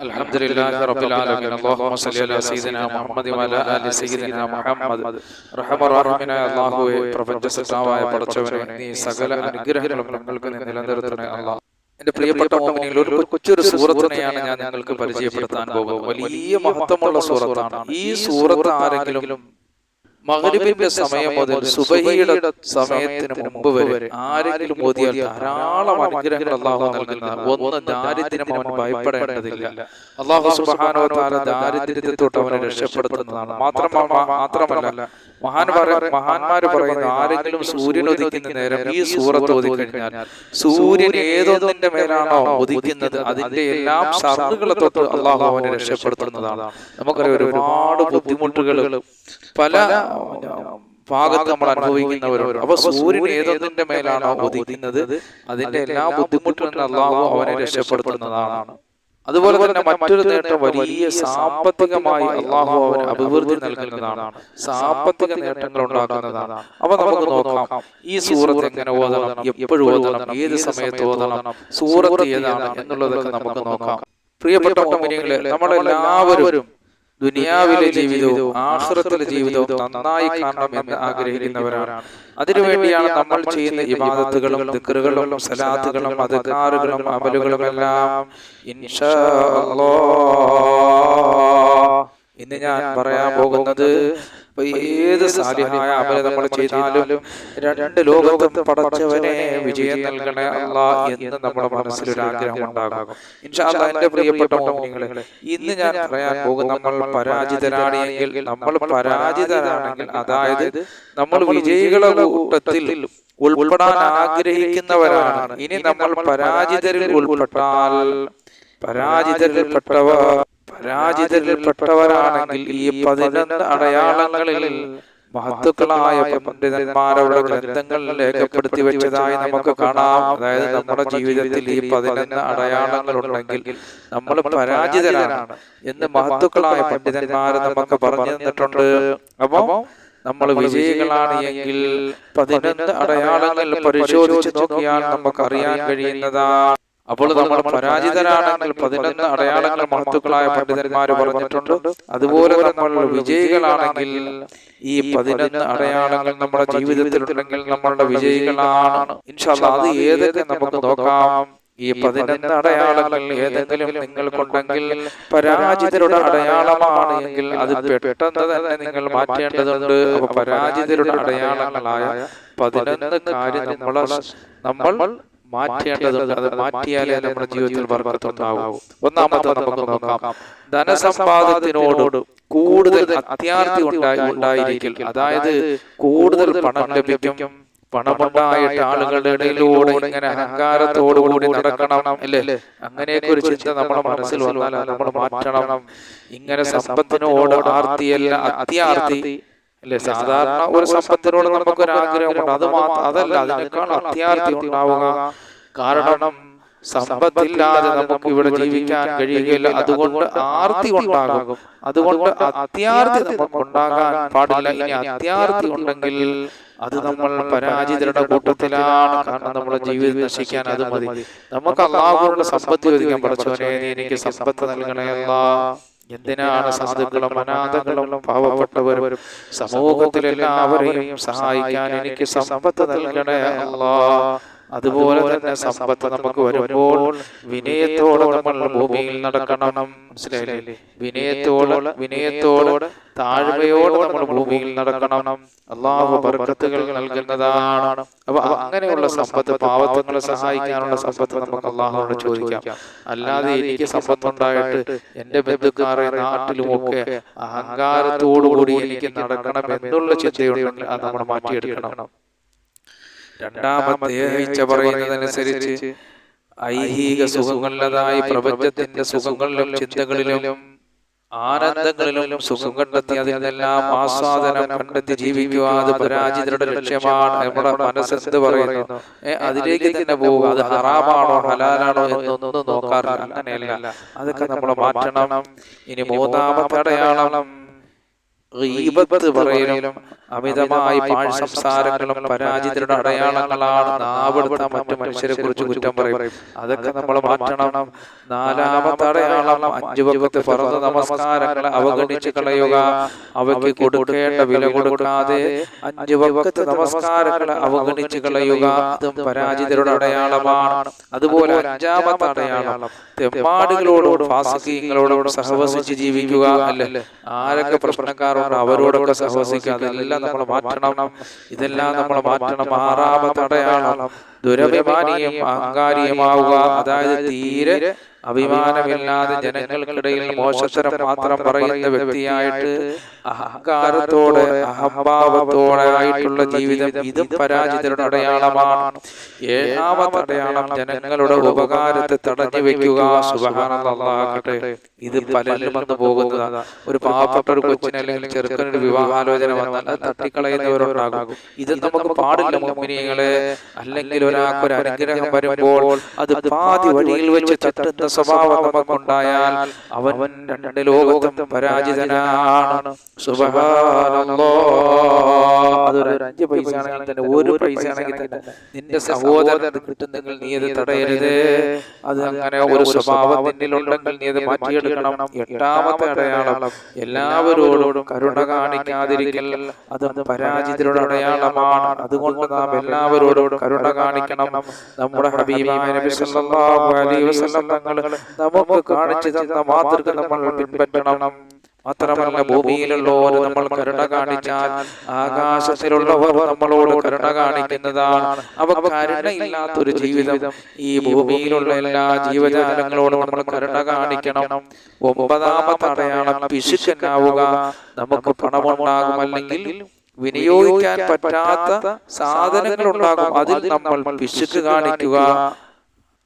الحمد لله رب العالمين اللهم صل على سيدنا محمد وعلى آل سيدنا محمد റഹമറാഹിമിനായ അള്ളാഹുവെ പ്രപഞ്ച സൃഷ്ടാവായ പടച്ചവനെ നീ സകല അനുഗ്രഹങ്ങളും ഞങ്ങൾക്ക് നീ നിലനിർത്തണേ അള്ളാഹ് എന്റെ പ്രിയപ്പെട്ട മോമിനിൽ ഒരു കൊച്ചൊരു സൂറത്തിനെയാണ് ഞാൻ നിങ്ങൾക്ക് പരിചയപ്പെടുത്താൻ പോകുന്നത് വലിയ മഹത്വമുള്ള സൂറത്താണ് ഈ സൂറത്ത് ആരെങ്കിലും മകരിബിന്റെ സമയം മുതൽ സുബഹിയുടെ സമയത്തിന് മുമ്പ് വരെ ആരെങ്കിലും ഓതിയാൽ ധാരാളം അനുഗ്രഹങ്ങൾ അള്ളാഹു നൽകുന്ന ഒന്ന് ദാരിദ്ര്യം അവൻ ഭയപ്പെടേണ്ടതില്ല. അള്ളാഹു സുബാനോ താല ദാരിദ്ര്യത്തെ തൊട്ട് അവനെ രക്ഷപ്പെടുത്തുന്നതാണ്. മാത്രമല്ല മാത്രമല്ല മഹാൻ മഹാന്മാര് പറയുന്നു ആരെങ്കിലും സൂര്യൻ ഒതുക്കുന്ന നേരം ഈ സൂറത്ത് ഒതുക്കഴിഞ്ഞാൽ കഴിഞ്ഞാൽ സൂര്യൻ ഏതൊന്നിന്റെ മേലാണോ ഒതുക്കുന്നത് അതിന്റെ എല്ലാം ഷർറുകളെ തൊട്ട് അള്ളാഹു അവനെ രക്ഷപ്പെടുത്തുന്നതാണ്. നമുക്കറിയാം ഒരുപാട് ബുദ്ധിമുട്ടുകൾ പല ഭാഗത്ത് നമ്മൾ അനുഭവിക്കുന്നവരോട് അപ്പൊ സൂര്യൻ ഏതൊന്നിന്റെ മേലാണോ ഒതുക്കുന്നത് അതിന്റെ എല്ലാ ബുദ്ധിമുട്ടുകളും അള്ളാഹു അവനെ രക്ഷപ്പെടുത്തുന്നതാണ്. അതുപോലെ തന്നെ മറ്റൊരു നേട്ടം വലിയ സാമ്പത്തികമായി അള്ളാഹു അവന് അഭിവൃദ്ധി നൽകുന്നതാണ്. സാമ്പത്തിക നേട്ടങ്ങൾ ഉണ്ടാക്കുന്നതാണ്. അപ്പൊ നമുക്ക് നോക്കാം. ഈ സൂറത്ത് എങ്ങനെ ഓതണം? എപ്പോഴും ഓതണം? ഏത് സമയത്ത് ഓതണം? സൂറത്ത് ഏതാണ് എന്നുള്ളതൊക്കെ നമുക്ക് നോക്കാം. പ്രിയപ്പെട്ട മോമിനികളെ നമ്മളെല്ലാവരും ദുനിയാവിലെ ജീവിതവും ആഹ്റത്തിലെ ജീവിതവും നന്നായി കാണണം എന്ന് ആഗ്രഹിക്കുന്നവരാണ്. അതിനുവേണ്ടിയാണ് നമ്മൾ ചെയ്യുന്ന ഇബാദത്തുകളും ദിക്കറുകളും സലാത്തുകളും അധികാറുകളും അമലുകളും എല്ലാം ഇൻഷാ ഇന്ന് ഞാൻ പറയാൻ പോകുന്നത് ഏത് സാധ്യമായ അമല നമ്മൾ ചെയ്താലും രണ്ട് ലോകത്തും പടച്ചവനെ വിജയം നൽകണേ അല്ല എന്ന് നമ്മുടെ മനസ്സിൽ ഒരു ആഗ്രഹം ഉണ്ടാകും. ഇൻഷാല്ല എന്റെ പ്രിയപ്പെട്ട മോഹിനികളെ ഇന്ന് ഞാൻ പറയാൻ പോകും നമ്മൾ പരാജിതരാണെങ്കിൽ നമ്മൾ പരാജിതരാണെങ്കിൽ അതായത് നമ്മൾ വിജയികളെ കൂട്ടത്തിൽ ഉൾപ്പെടാൻ ആഗ്രഹിക്കുന്നവരാണ്. ഇനി നമ്മൾ പരാജിതരിൽ ഉൾപ്പെട്ടാൽ പരാജിതരിൽപ്പെട്ടവർ പരാജിതരിൽപ്പെട്ടവരാണെങ്കിൽ ഈ പതിനൊന്ന് അടയാളങ്ങളിൽ മഹത്തുക്കളായ പണ്ഡിതന്മാരുടെ ഗ്രന്ഥങ്ങൾ രേഖപ്പെടുത്തി വെച്ചതായി നമുക്ക് കാണാം. അതായത് നമ്മുടെ ജീവിതത്തിൽ ഈ പതിനൊന്ന് അടയാളങ്ങൾ ഉണ്ടെങ്കിൽ നമ്മൾ പരാജിതരാണ് എന്ന് മഹത്തുക്കളായ പണ്ഡിതന്മാർ നമുക്ക് പറഞ്ഞു തന്നിട്ടുണ്ട്. അപ്പോ നമ്മൾ വിജയികളാണ് എങ്കിൽ പതിനൊന്ന് അടയാളങ്ങൾ പരിശോധിച്ച് നോക്കിയാൽ നമുക്ക് അറിയാൻ കഴിയുന്നതാണ്. അപ്പോൾ നമ്മൾ പരാജിതരാണെങ്കിൽ പതിനൊന്ന് അടയാളങ്ങൾ മഹത്തുക്കളായ പണ്ഡിതന്മാർ പറഞ്ഞിട്ടുണ്ട്. അതുപോലെ നമ്മൾ വിജയികളാണെങ്കിൽ ഈ പതിനൊന്ന് അടയാളങ്ങൾ നമ്മുടെ ജീവിതത്തിലുണ്ടെങ്കിൽ നമ്മളുടെ വിജയികളാണ്. ഇൻഷാല്ല അത് ഏതൊക്കെ നമുക്ക് നോക്കാം? ഈ പതിനൊന്ന് അടയാളങ്ങൾ ഏതെങ്കിലും നിങ്ങൾക്കുണ്ടെങ്കിൽ പരാജിതരുടെ അടയാളമാണ് എങ്കിൽ അത് പെട്ടെന്ന് തന്നെ നിങ്ങൾ മാറ്റേണ്ടതുണ്ട്. പരാജിതരുടെ അടയാളങ്ങളായ പതിനൊന്ന് കാര്യം നമ്മൾ നമ്മൾ മാറ്റേണ്ടതുണ്ട് അത് മാറ്റിയാലേ നമ്മുടെ ജീവിതത്തിൽ വർക്കത്തുണ്ടാവും. ഒന്നാമത്തെ നമുക്ക് നോക്കാം. ധനസമ്പാദത്തിനോട് കൂടുതൽ അത്യാർത്ഥി ഉണ്ടായി ഉണ്ടായിരിക്കും അതായത് കൂടുതൽ പണം ലഭിക്കും പണമുണ്ടായിട്ട് ആളുകളുടെ ഇടയിലൂടെ ഇങ്ങനെ അഹങ്കാരത്തോടുകൂടി നടക്കണം അല്ലേ? അങ്ങനെയൊക്കെ ഒരു ചിന്ത നമ്മുടെ മനസ്സിൽ വന്നാൽ നമ്മൾ മാറ്റണം. ഇങ്ങനെ സമ്പത്തിനോട് ആർത്തിയല്ല അത്യാർത്ഥി അല്ലെ? സാധാരണ ഒരു സമ്പത്തിനോട് നമുക്ക് ഒരു ആഗ്രഹമുണ്ട്. അത് മാത്രം അതല്ല അതിനേക്കാൾ അത്യാർത്ഥി ഉണ്ടാവുക. കാരണം സമ്പത്തില്ലാതെ നമുക്ക് ഇവിടെ ജീവിക്കാൻ കഴിയുകയില്ല അതുകൊണ്ട് ആർത്തി ഉണ്ടാകും. അതുകൊണ്ട് അത്യാർത്ഥി നമുക്ക് ഉണ്ടാകാൻ പാടില്ല. ഇനി അത്യാർത്ഥി ഉണ്ടെങ്കിൽ അത് നമ്മൾ പരാജിതരുടെ കൂട്ടത്തിലാണ്. കാരണം നമ്മുടെ ജീവിതം നശിക്കാൻ അത് മതി. നമുക്ക് അള്ളാഹുവിനുള്ള സമ്പത്ത് ചോദിക്കാൻ പഠിച്ചവനെ എനിക്ക് സമ്പത്ത് നൽകണയല്ല. എന്തിനാണ് സാധുക്കളും അനാഥകളും പാവപ്പെട്ടവരും സമൂഹത്തിലെല്ലാവരെയും സഹായിക്കാൻ എനിക്ക് സമ്പത്ത് നൽകണേ അല്ലാ. അതുപോലെ തന്നെ സമ്പത്ത് നമുക്ക് വരുമ്പോൾ വിനയത്തോടെ നമ്മൾ ഭൂമിയിൽ നടക്കണം. മനസ്സിലായില്ലേ? വിനയത്തോടെ വിനയത്തോടെ താഴ്മയോടെ നമ്മൾ ഭൂമിയിൽ നടക്കണം. അള്ളാഹു ബർക്കത്തുകൾ നൽകുന്നതാണ്. അപ്പൊ അങ്ങനെയുള്ള സമ്പത്ത് പാവത്തങ്ങളെ സഹായിക്കാനുള്ള സമ്പത്ത് നമുക്ക് അള്ളാഹുനോട് ചോദിക്കാം. അല്ലാതെ എനിക്ക് സമ്പത്തുണ്ടായിട്ട് എന്റെ ബന്ധുക്കാരെ നാട്ടിലുമൊക്കെ അഹങ്കാരത്തോടുകൂടി എനിക്ക് നടക്കണം എന്നുള്ള ചിന്തയുണ്ടെങ്കിൽ അത് നമ്മൾ മാറ്റിയെടുക്കണം. രണ്ടാമത്തെ ആഴ്ച പറയുന്നതനുസരിച്ച് ഐഹിക സുഖങ്ങളിലതായി പ്രപഞ്ചത്തിന്റെ സുഖങ്ങളിലും ചിന്തകളിലും ആനന്ദങ്ങളിലും സുഖം കണ്ടെത്തി അതിനെല്ലാം ആസ്വാദനം കണ്ടെത്തി ജീവിക്കുക അത് പരാജിതരുടെ ലക്ഷ്യമാണ് നമ്മുടെ മനസ്സെന്ത് പറയുന്നു? അതിലേക്ക് തന്നെ പോവുക അത് ഹറാമാണോ ഹലാലാണോ എന്നൊന്നും നോക്കാറില്ല. അങ്ങനെയല്ല. അതൊക്കെ നമ്മൾ മാറ്റണം. ഇനി മൂന്നാമത്തെ അടയാളം ഗീബത്ത് പറയലും അമിതമായി പാഴ് സംസാരങ്ങളും പരാജിതരുടെ അടയാളങ്ങളാണ് നാവെടുത്ത മറ്റു മനുഷ്യരെ കുറിച്ച് കുറ്റം പറയും. അതൊക്കെ നമ്മൾ മാറ്റണം. നാലാമത്തെ അടയാളം അഞ്ചു വകുപ്പ് പറന്ന് നമസ്കാരങ്ങളെ അവഗണിച്ച് കളയുക. അവയ്ക്ക് കൊടുക്കേണ്ട വില കൊടുക്കാതെ അഞ്ചു വകുപ്പ് നമസ്കാരങ്ങളെ അവഗണിച്ച് കളയുക. അതും പരാജിതരുടെ അടയാളമാണ്. അതുപോലെ അഞ്ചാമത്തെ അടയാളം. തെമ്മാടുകളോടും ഫാസിക്കീങ്ങളോടും സഹവസിച്ച് ജീവിക്കുക അല്ലേ? ആരൊക്കെ പ്രശ്നക്കാരുണ്ട് അവരോടൊക്കെ സഹവസിക്കുക അതെല്ലാം നമ്മൾ മാറ്റണം. ഇതെല്ലാം നമ്മൾ മാറ്റണം. ആറാമത്തെ തടയാണം ദുരഭിമാനിയും അഹങ്കാരിയുമാവുക. അതായത് തീരെ അഭിമാനമില്ലാതെ ജനങ്ങൾക്കിടയിൽ മോശത്തരം മാത്രം പറയുന്ന വ്യക്തിയായിട്ട് അഹങ്കാരത്തോടെ അഹംഭാവത്തോടെ ആയിട്ടുള്ള ജീവിതം ഇതും പരാജിതരുടെ അടയാളമാണ്. ഏഴാമത്തെ അടയാളം ജനങ്ങളുടെ ഉപകാരത്തെ തടഞ്ഞു വെക്കുക. സുബഹാനല്ലാകട്ടെ ഇത് പലരിലും വന്നു പോകുന്നതാണ് ഒരു പാവപ്പെട്ട ഒരു കൊച്ചിന് അല്ലെങ്കിൽ ചെറുക്കനൊരു വിവാഹാലോചന വന്നാൽ അത് തട്ടിക്കളയുന്നവരുണ്ടാകും ഇത് നമുക്ക് പാടില്ല മോമിനികളെ അല്ലെങ്കിൽ ഒരാൾക്ക് ഒരു അനുഗ്രഹം വരുമ്പോൾ അത് പാതി വഴിയിൽ വെച്ച് തട്ടുന്ന സ്വഭാവം നമുക്കുണ്ടായാൽ അവൻ രണ്ട് ലോകത്തും പരാജിതനാണ്. അതൊരു അഞ്ച് പൈസ ആണെങ്കിൽ തന്നെ ഒരു പൈസ ആണെങ്കിൽ തന്നെ നിന്റെ സഹോദരൻ കിട്ടുന്നെങ്കിൽ നീ അത് തടയരുത്. അത് അങ്ങനെ ഒരു സ്വഭാവം നിന്നിലുണ്ടെങ്കിൽ നീ അത് മാറ്റിയെടുക്കണം എട്ടാമത്തെ അടയാളം എല്ലാവരോടും കരുണ കാണിക്കാതിരിക്കൽ അത് പരാജിതരുടെ അടയാളമാണ്. അതുകൊണ്ട് നാം എല്ലാവരോടും കരുണ കാണിക്കണം. നമ്മുടെ ഹബീബായ നബി സല്ലല്ലാഹു അലൈഹി വസല്ലം തങ്ങൾ നമുക്ക് കാണിച്ചു തന്ന മാതൃക നമ്മൾ പിൻപറ്റണം. മാത്രമല്ല ഭൂമിയിലുള്ളവർ നമ്മൾ കരുണ കാണിച്ചാൽ ആകാശത്തിലുള്ളവർ നമ്മളോട് കരുണ കാണിക്കുന്നതാണ്. അവ കരുണയില്ലാത്തൊരു ജീവിതം ഈ ഭൂമിയിലുള്ള എല്ലാ ജീവജാലങ്ങളോടും നമ്മൾ കരുണ കാണിക്കണം. ഒമ്പതാമത്തെ അടയാളം പിശുക്കനാവുക. നമുക്ക് പണമുണ്ടാകും അല്ലെങ്കിൽ വിനിയോഗിക്കാൻ പറ്റാത്ത സാധനങ്ങൾ ഉണ്ടാകും അതിൽ നമ്മൾ പിശുക്ക് കാണിക്കുക.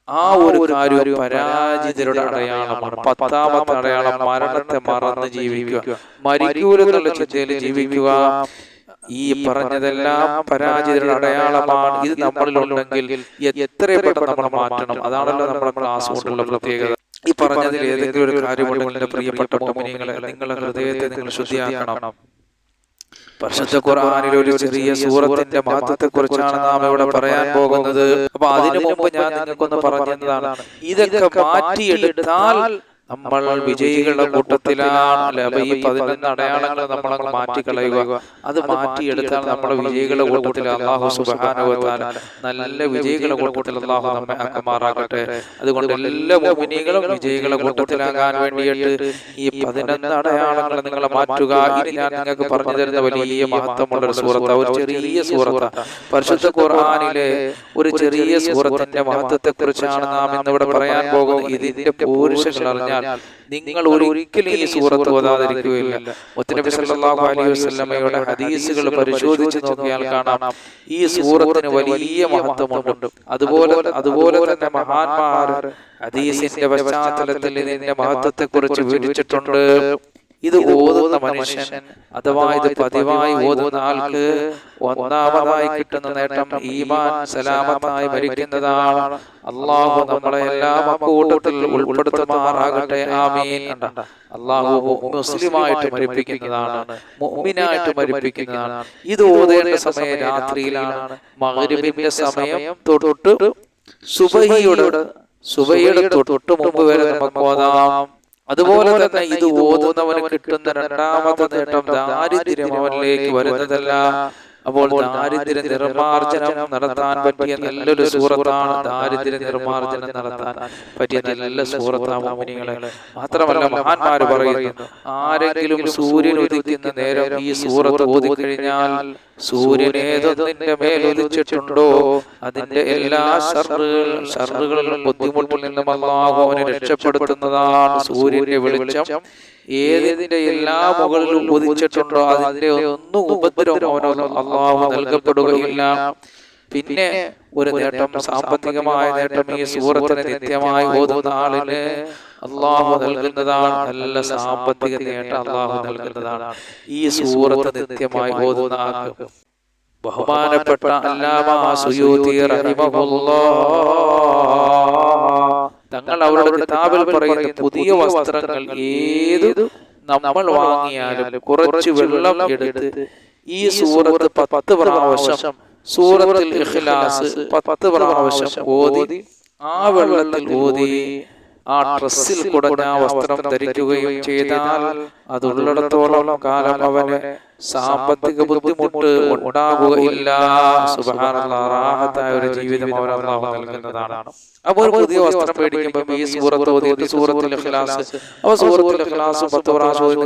ആ ഒരു കാര്യം പരാജിതരുടെ അടയാളമാണ്. പത്താമത്തെ അടയാളം മരണത്തെ മറന്ന് ജീവിക്കുക. മരിക്കൂലെന്നുള്ള ചിന്തയിൽ ജീവിക്കുക. ഈ പറഞ്ഞതെല്ലാം പരാജിതരുടെ അടയാളമാണ്. ഇത് നമ്മളിലുണ്ടെങ്കിൽ എത്ര പെട്ടെന്ന് നമ്മൾ മാറ്റണം. അതാണല്ലോ നമ്മുടെ ക്ലാസ് കൊണ്ടുള്ള പ്രത്യേകത. ഈ പറഞ്ഞതിൽ ഏതെങ്കിലും ഒരു കാര്യമുണ്ടെങ്കിൽ പ്രിയപ്പെട്ട മോമിനികളെ നിങ്ങളുടെ ഹൃദയത്തെ നിങ്ങൾ ശുദ്ധിയാക്കണം. പരിശുദ്ധ ഖുർആനിൽ ഒരു ചെറിയ സൂറത്തിന്റെ മഹത്വത്തെ കുറിച്ചാണ് നാം ഇവിടെ പറയാൻ പോകുന്നത്. അപ്പൊ അതിനു മുമ്പ് ഞാൻ നിങ്ങൾക്കൊന്ന് പറഞ്ഞതാണ് ഇതൊക്കെ മാറ്റിയെടുത്താൽ നമ്മൾ വിജയികളുടെ കൂട്ടത്തിലാണ് പതിനൊന്ന് അടയാളങ്ങൾ നമ്മൾ അങ്ങ് മാറ്റിക്കളയുക അത് മാറ്റിയെടുത്താൽ നമ്മുടെ വിജയികളുടെ കൂട്ടത്തിൽ അള്ളാഹു സുബാനുവത്താല നല്ല വിജയികളുടെ കൂട്ടത്തിൽ അള്ളാഹു നമ്മെ അക്കമാറാകട്ടെ അതുകൊണ്ട് എല്ലാ മോഹിനികളും വിജയികളുടെ കൂട്ടത്തിലാകാൻ വേണ്ടിയിട്ട് ഈ പതിനൊന്ന് അടയാളങ്ങൾ നിങ്ങൾ മാറ്റുക. ഇനി ഞാൻ നിങ്ങൾക്ക് പറഞ്ഞു തരുന്ന വലിയ മഹത്വമുള്ള ഒരു സുഹൃത്ത ഒരു ചെറിയ സുഹൃത്ത. പരിശുദ്ധ ഖുർആനിലെ ഒരു ചെറിയ സൂറത്തിന്റെ മഹത്വത്തെ കുറിച്ചാണ് നാം ഇന്നിവിടെ പറയാൻ പോകുന്നത് ഇതിന്റെ പോരുഷങ്ങൾ അറിഞ്ഞാൽ നിങ്ങൾ ഒരിക്കലും ഈ സൂറത്ത് ഓതാതിരിക്കുകയില്ല മുത്തനബി സല്ലല്ലാഹു അലൈഹി വസല്ലമയുടെ ഹദീസുകൾ പരിശോധിച്ച് നോക്കിയാൽ കാണാം ഈ സൂറത്തിന് വലിയ മഹത്വമുണ്ട്. അതുപോലെ അതുപോലെ തന്നെ മഹാന്മാർ ഹദീസിന്റെ പശ്ചാത്തലത്തിൽ ഇതിന്റെ മഹത്വത്തെ കുറിച്ച് വിവരിച്ചിട്ടുണ്ട്. ഇത് ഓതുന്ന മനുഷ്യൻ അഥവാ ഇത് പതിവായി ഓതുന്ന ആൾക്ക് ഒന്നാമതായി കിട്ടുന്ന നേട്ടം ഈമാൻ സലാമത്തായി മരിക്കുന്നതാണ് അള്ളാഹു നമ്മളെ എല്ലാ കൂട്ടത്തിൽ ഉൾപ്പെടുത്തുമാറാകട്ടെ. ആമീൻ അള്ളാഹു മുസ്ലിമായിട്ട് മരിപ്പിക്കുന്നതാണ്. മുഅ്മിനായിട്ട് മരിപ്പിക്കുന്നതാണ്. ഇത് ഓതേണ്ട സമയം രാത്രിയിലാണ്. മഗ്രിബിന്റെ സമയം തൊട്ട് സുബഹിയുടെ സുബഹിയുടെ തൊട്ട് മുമ്പ് വരെ നമുക്ക് ഓതാം. അതുപോലെ തന്നെ ഇത് ഓതുന്നവന് കിട്ടുന്ന രണ്ടാമത്തെ നേട്ടം ദാരിദ്ര്യം അവനിലേക്ക് വരുന്നതല്ല. അപ്പോൾ ദാരിദ്ര്യ നിർമാർജനം നടത്താൻ പറ്റിയ നല്ലൊരു സൂറത്താണ് ദാരിദ്ര്യ നിർമാർജനം നടത്താൻ പറ്റിയ നല്ല സൂറത്താമുനികളെ മാത്രമല്ല മഹാന്മാര് പറയുന്നു ആരെങ്കിലും സൂര്യൻ ഉദിക്കുന്ന നേരം ഈ സൂറത്ത് ഓതിക്കഴിഞ്ഞാൽ സൂര്യൻ ഏതൊന്നിന്റെ മേൽ ഉദിച്ചിട്ടുണ്ടോ? അതിന്റെ എല്ലാ ഷറുകൾ ഷറുകളിലും ബുദ്ധിമുട്ടിൽ നിന്നും അള്ളാഹു അവനെ രക്ഷപ്പെടുത്തുന്നതാണ് സൂര്യന്റെ വെളിച്ചം. ഏതിന്റെ എല്ലാ മുകളിലും ഉദിച്ചിട്ടുണ്ടോ അതിന്റെ ഒന്നും ഉപദ്രവം അവനോ അള്ളാഹു നൽകപ്പെടുകയില്ല. പിന്നെ ഒരു നേട്ടം സാമ്പത്തികമായ നേട്ടം ഈ സൂറത്തിന് നിത്യമായി ഓതുന്ന ആളിന് അള്ളാഹു നൽകുന്നതാണ് നല്ല സാമ്പത്തിക നേട്ടം അള്ളാഹു നൽകുന്നതാണ്. ഈ സൂറത്ത് നിത്യമായി ഓതുന്ന ആൾക്ക് ബഹുമാനപ്പെട്ട അല്ലാമ സുയൂതി റഹിമഹുല്ലാഹ് തങ്ങൾ അവരുടെ കിതാബിൽ പറയുന്ന പുതിയ വസ്ത്രങ്ങൾ ഏത് നമ്മൾ വാങ്ങിയാലും കുറച്ച് വെള്ളം എടുത്ത് ഈ സൂറത്ത് പത്ത് പ്രാവശ്യം സൂറത്തിൽ ഇഖ്ലാസ് പത്ത് പ്രാവശ്യം ഓതി ആ വെള്ളത്തിൽ ഓതി ആ ഡ്രസ്സിൽ കുടഞ്ഞ വസ്ത്രം ധരിക്കുകയും ചെയ്താൽ അതുള്ളിടത്തോളം കാലം അവന് സാമ്പത്തിക ബുദ്ധിമുട്ട് ഉണ്ടാകുകയില്ല സുബാനായ ഒരു ജീവിതം അവർ അള്ളാഹു നൽകുന്നതാണ്. അപ്പോൾ പുതിയ വസ്ത്രം ഈ സൂറത്ത് ഓതിയിട്ട് പത്ത് പ്രാവശ്യം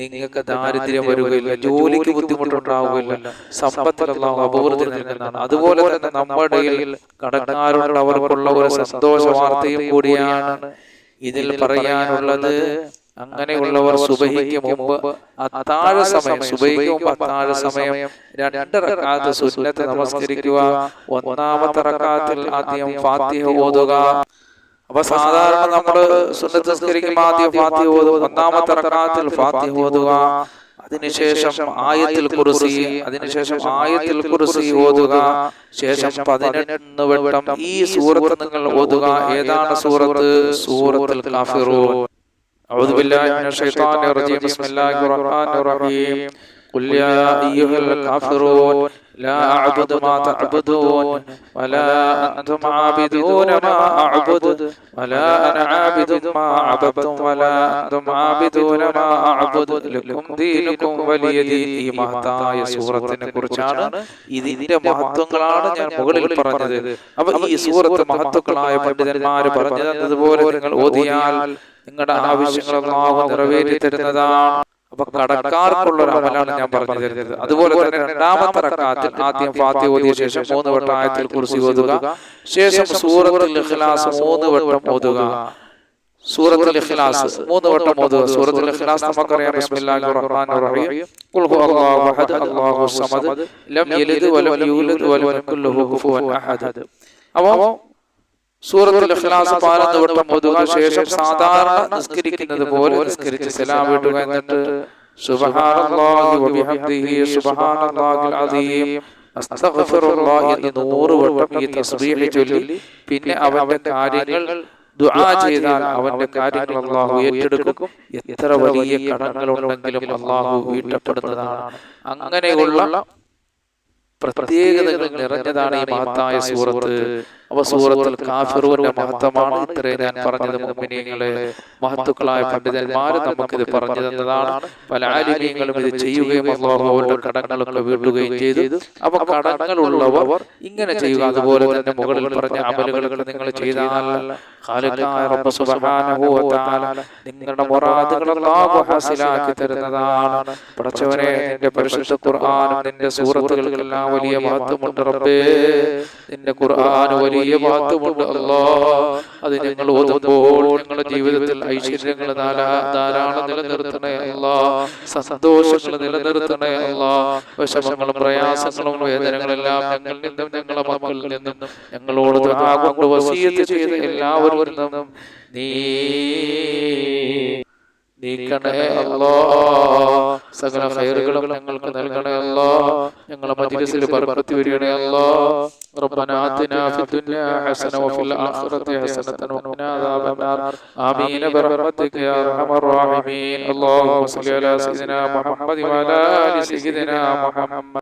നിങ്ങൾക്ക് ദാരിദ്ര്യം വരികയില്ല. ജോലിക്ക് ബുദ്ധിമുട്ടുണ്ടാവുകയില്ല സമ്പത്തിൽ അള്ളാഹു അഭിവൃദ്ധി നൽകുന്നതാണ് അതുപോലെ തന്നെ നമ്മുടെ കടക്കാരോട് അവർക്കുള്ള ഒരു സന്തോഷ വാർത്തയും കൂടിയാണ് ഇതിൽ പറയാനുള്ളത്. അങ്ങനെയുള്ളവർ സുബഹിക്ക് മുമ്പ് അത്താഴ സമയം സുബഹിക്ക് മുമ്പ് അത്താഴ സമയം രണ്ട് റക്അത്ത് സുന്നത്ത് നമസ്കരിക്കുക ഒന്നാമത്തെ റക്കാത്തിൽ ആദ്യം ഫാത്തിഹ ഓതുക. അപ്പൊ സാധാരണ നമ്മൾ സുന്നത്ത് നമസ്കരിക്കുമ്പോൾ ആദ്യം ഫാത്തിഹ ഓതുക ഒന്നാമത്തെ റക്കാത്തിൽ ഫാത്തിഹ ഓതുക. അതിനുശേഷം ആയത്തിൽ കുറിസി അതിനുശേഷം ആയത്തിൽ കുറിസി ഓതുക. ശേഷം പതിനെട്ട് വട്ടം ഈ സൂറത്ത് നിങ്ങൾ ഓതുക. ഏതാണ് സൂറത്ത്? സൂറത്തിൽ കാഫിറൂൻ. أعوذ بالله من الشيطان الرجيم بسم الله الرحمن الرحيم قل يا أيها الكافرون لا أعبد ما تعبدون ولا أنتم عابدون ما أعبد ولا أنا عابد ما عبدتم ولا أنتم عابدون ما أعبد لكم دينكم ولي دين ഈ മഹത്തായ സൂറത്തിനെ കുറിച്ചാണ് ഇതിന്റെ മഹത്വങ്ങളാണ് ഞാൻ മുകളിൽ പറഞ്ഞത് അപ്പൊ ഈ സൂറത്ത് മഹത്വങ്ങളായ പണ്ഡിതന്മാര് പറഞ്ഞു തന്നതുപോലെ നിങ്ങൾ ഓതിയാൽ നിങ്ങളുടെ ആവശ്യങ്ങൾ അള്ളാഹു നിറവേറ്റി തരുന്നതാണ് അപ്പൊ കടക്കാർക്കുള്ള ഒരു അമലാണ് ഞാൻ പറഞ്ഞു തരുന്നത് അതുപോലെ തന്നെ രണ്ടാമത്തെ റക്കാത്തിൽ ആദ്യം ഫാത്തി ഓതിയ ശേഷം മൂന്ന് വട്ടം ആയത്തിൽ കുറിച്ച് ഓതുക. ശേഷം സൂറത്തുൽ ഇഖ്ലാസ് മൂന്ന് വട്ടം ഓതുക. സൂറത്തുൽ ഇഖ്ലാസ് മൂന്ന് വട്ടം ഓതുക. സൂറത്തുൽ ഇഖ്ലാസ് നമുക്കറിയാം ബിസ്മില്ലാഹിർ റഹ്മാനിർ റഹീം. ഖുൽ ഹുവല്ലാഹു അഹദ് അല്ലാഹു സമദ്. ലം യലിദ് വലം യൂലദ് വലം യകുൽ ലഹു കുഫുവൻ അഹദ്. അപ്പോൾ സൂറത്തുൽ ഇഖ്ലാസ് പാലന്ന് വട്ടം ഓതുക ശേഷം സാധാരണ നിസ്കരിക്കുന്നത് പോലെ നിസ്കരിച്ച് സലാം വിടുക എന്നിട്ട് സുബ്ഹാനല്ലാഹി വബിഹംദിഹി സുബ്ഹാനല്ലാഹിൽ അസീം അസ്തഗ്ഫിറുല്ലാഹ് എന്ന് നൂറ് വട്ടം ഈ തസ്ബീഹ് ചൊല്ലി. പിന്നെ അവന്റെ കാര്യങ്ങൾ ദുആ ചെയ്താൽ അവന്റെ കാര്യങ്ങൾ അള്ളാഹു ഏറ്റെടുക്കും. എത്ര വലിയ കടങ്ങളുണ്ടെങ്കിലും അള്ളാഹു വീട്ടപ്പെടുന്നതാണ്. അങ്ങനെയുള്ള പ്രത്യേകതകൾ നിറഞ്ഞതാണ് ഈ മഹത്തായ സൂറത്ത് അവ സൂറത്തിൽ കാഫിറുവിന്റെ മഹത്വമാണ് ഇത്രയും ഞാൻ പറഞ്ഞത് മുമ്പിനെ മഹത്തുക്കളായ പണ്ഡിതന്മാര് നമുക്കിത് പറഞ്ഞു തന്നതാണ്. പല ആലിമീങ്ങളും ഇത് ചെയ്യുകയും അവരുടെ കടങ്ങളൊക്കെ വീട്ടുകയും ചെയ്തു. അപ്പൊ കടങ്ങളുള്ളവർ ഇങ്ങനെ ചെയ്യുക അതുപോലെ തന്നെ മുകളിൽ പറഞ്ഞ അമലുകളൊക്കെ നിങ്ങൾ ചെയ്താൽ നിങ്ങളുടെ മുറാദുകളെല്ലാം ഹാസിലാക്കി തരുന്നതാണ്. പടച്ചവനെ നിന്റെ പരിശുദ്ധ ഖുർആാനും നിന്റെ സൂറത്തുകൾക്കെല്ലാം വലിയ മഹത്വമുണ്ട് റബ്ബേ. നിന്റെ ഖുർആൻ വലിയ മഹത്വമുണ്ട് അല്ലാ അത് ഞങ്ങൾ ഓതുമ്പോൾ ഞങ്ങളുടെ ജീവിതത്തിൽ ഐശ്വര്യങ്ങൾ ധാരാളം നിലനിർത്തണേ അല്ലാ. സന്തോഷങ്ങൾ നിലനിർത്തണേ അല്ലാ വിഷമങ്ങളും പ്രയാസങ്ങളും വേദനകളെല്ലാം ഞങ്ങളിൽ നിന്നും ഞങ്ങളുടെ മക്കളിൽ നിന്നും ഞങ്ങളോട് കൊണ്ട് വസീയത്ത് ചെയ്ത് എല്ലാവരിൽ നിന്നും നീ നീക്കണേ അല്ലോ സകല ഫയറുകളും ഞങ്ങൾക്ക് നൽകണേ അല്ലോ ഞങ്ങളെ മജിലിസിൽ ബർക്കത്ത് വരികണേ അല്ലോ ربنا آتنا في الدنيا حسنة وفي الآخرة حسنة وقنا عذاب النار آمين برحمتك يا أرحم الراحمين اللهم صل على سيدنا محمد وعلى آل سيدنا محمد